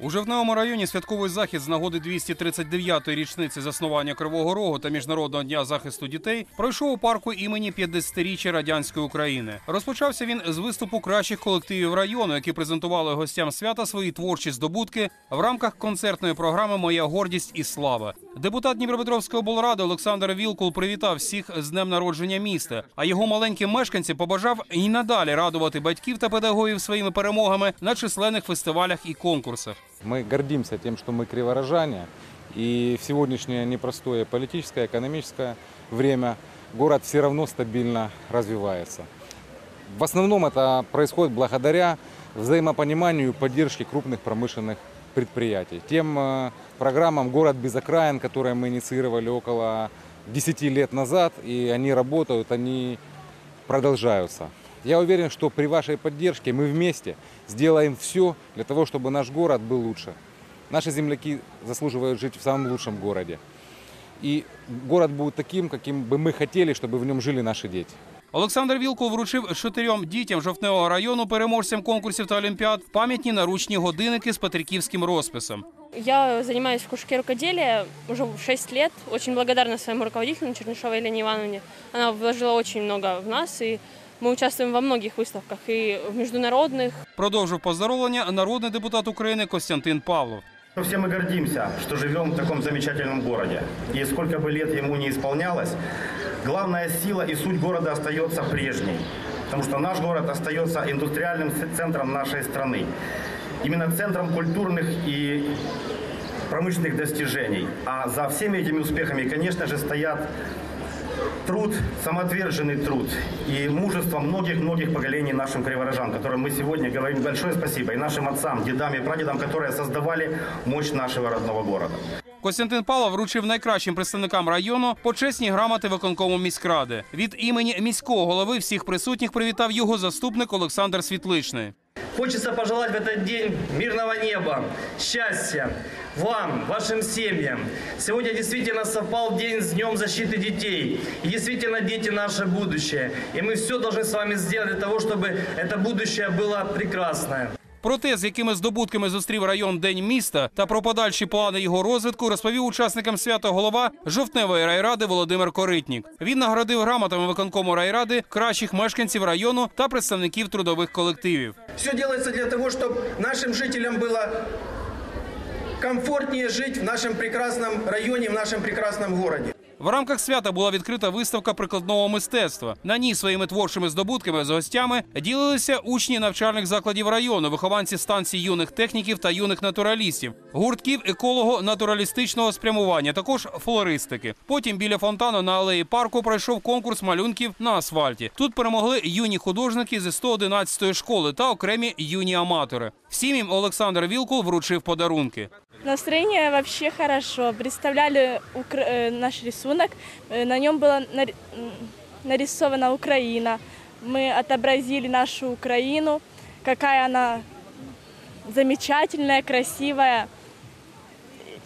У новому районі святковий захід з нагоди 239-ї річниці заснування Кривого Рогу та Міжнародного дня захисту дітей пройшов у парку імені 50-річчя радянської України. Розпочався він з виступу кращих колективів району, які презентували гостям свята свої творчі здобутки в рамках концертної програми Моя гордість і слава. Депутат Дніпропетровської облради Олександр Вілкул привітав всіх з днем народження міста. А його маленькі мешканці побажав і надалі радувати батьків та педагогів своїми перемогами на численних фестивалях і конкурсах. Мы гордимся тем, что мы криворожане. И в сегодняшнее непростое политическое, экономическое время город все равно стабильно развивается. В основном это происходит благодаря взаимопониманию и поддержке крупных промышленных предприятий. Тем э, программам «Город без окраин», которые мы инициировали около 10 лет назад, и они работают, они продолжаются. Я уверен, что при вашей поддержке мы вместе сделаем все для того, чтобы наш город был лучше. Наши земляки заслуживают жить в самом лучшем городе. И город будет таким, каким бы мы хотели, чтобы в нем жили наши дети. Олександр Вілкул вручив чотирьом дітям жовтневого району, переможцям конкурсів та олімпіад, пам'ятні наручні годинники з петриківським розписом. Я занимаюсь в кружке рукоделия уже 6 лет. Очень благодарна своему руководителю Чернышовой Елене Ивановне. Она вложила очень много в нас, и мы участвуем во многих выставках, и в международных. Продовжив поздоровлення народний депутат України Костянтин Павлов. Все мы гордимся, что живем в таком замечательном городе. И сколько бы лет ему не исполнялось, главная сила и суть города остается прежней. Потому что наш город остается индустриальным центром нашей страны. Именно центром культурных и промышленных достижений. А за всеми этими успехами, конечно же, стоят труд, самоотверженный труд и мужество многих-многих поколений нашим криворожан, которым мы сегодня говорим большое спасибо, и нашим отцам, дедам и прадедам, которые создавали мощь нашего родного города. Костянтин Павлов вручив найкращим представникам району почесні грамоти виконкому міськради. Від імені міського голови всіх присутніх привітав його заступник Олександр Світличний. Хочется пожелать в этот день мирного неба, счастья вам, вашим семьям. Сегодня действительно совпал день с Днем защиты детей. И действительно дети наше будущее. И мы все должны с вами сделать для того, чтобы это будущее было прекрасное. Про те, з якими здобутками зустрів район День міста та про подальші плани його розвитку, розповів учасникам свята голова жовтневої райради Володимир Коритнік. Він наградив грамотами виконкому райради кращих мешканців району та представників трудових колективів. Все делается для того, чтобы нашим жителям было комфортнее жить в нашем прекрасном районе, в нашем прекрасном городе. В рамках свята була відкрита виставка прикладного мистецтва. На ній своїми творчими здобутками з гостями ділилися учні навчальних закладів району, вихованці станцій юних техніків та юних натуралістів, гуртків еколого-натуралістичного спрямування, також флористики. Потім біля фонтану на алеї парку пройшов конкурс малюнків на асфальті. Тут перемогли юні художники зі 111-ї школи та окремі юні аматори. Всім їм Олександр Вілкул вручив подарунки. Настроение вообще хорошо. Представляли укра- э, наш рисунок. Э, На нем была нар- м, нарисована Украина. Мы отобразили нашу Украину, какая она замечательная, красивая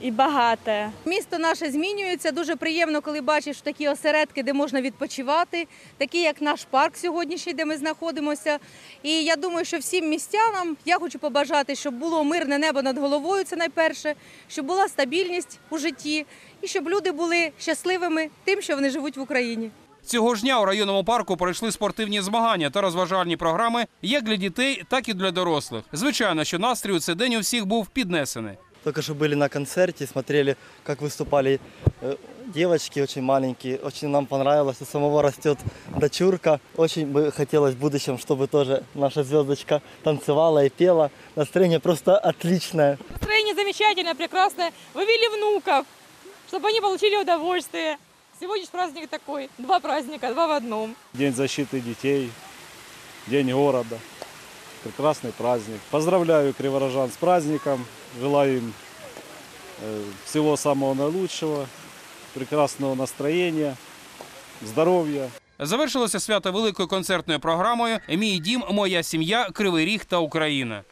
и богатая. Місто наше змінюється. Дуже приємно, коли бачиш такі осередки, де можна відпочивати, такі як наш парк сьогоднішній, де ми знаходимося. І я думаю, що всім містянам я хочу побажати, щоб було мирне небо над головою. Це найперше, щоб була стабільність у житті, і щоб люди були щасливими тим, що вони живуть в Україні. Цього ж дня у районному парку пройшли спортивні змагання та розважальні програми як для дітей, так і для дорослих. Звичайно, що настрій у цей день у всіх був піднесений. Только что были на концерте, смотрели, как выступали э, девочки очень маленькие. Очень нам понравилось. У самого растет дочурка. Очень бы хотелось в будущем, чтобы тоже наша звездочка танцевала и пела. Настроение просто отличное. Настроение замечательное, прекрасное. Вывели внуков, чтобы они получили удовольствие. Сегодня ж праздник такой. Два праздника, два в одном. День защиты детей, День города. Прекрасный праздник. Поздравляю криворожан с праздником. Желаю им э, всего самого наилучшего, прекрасного настроения, здоровья. Завершилося свято великою концертною програмою Мій дім, моя сім'я, Кривий Ріг та Україна.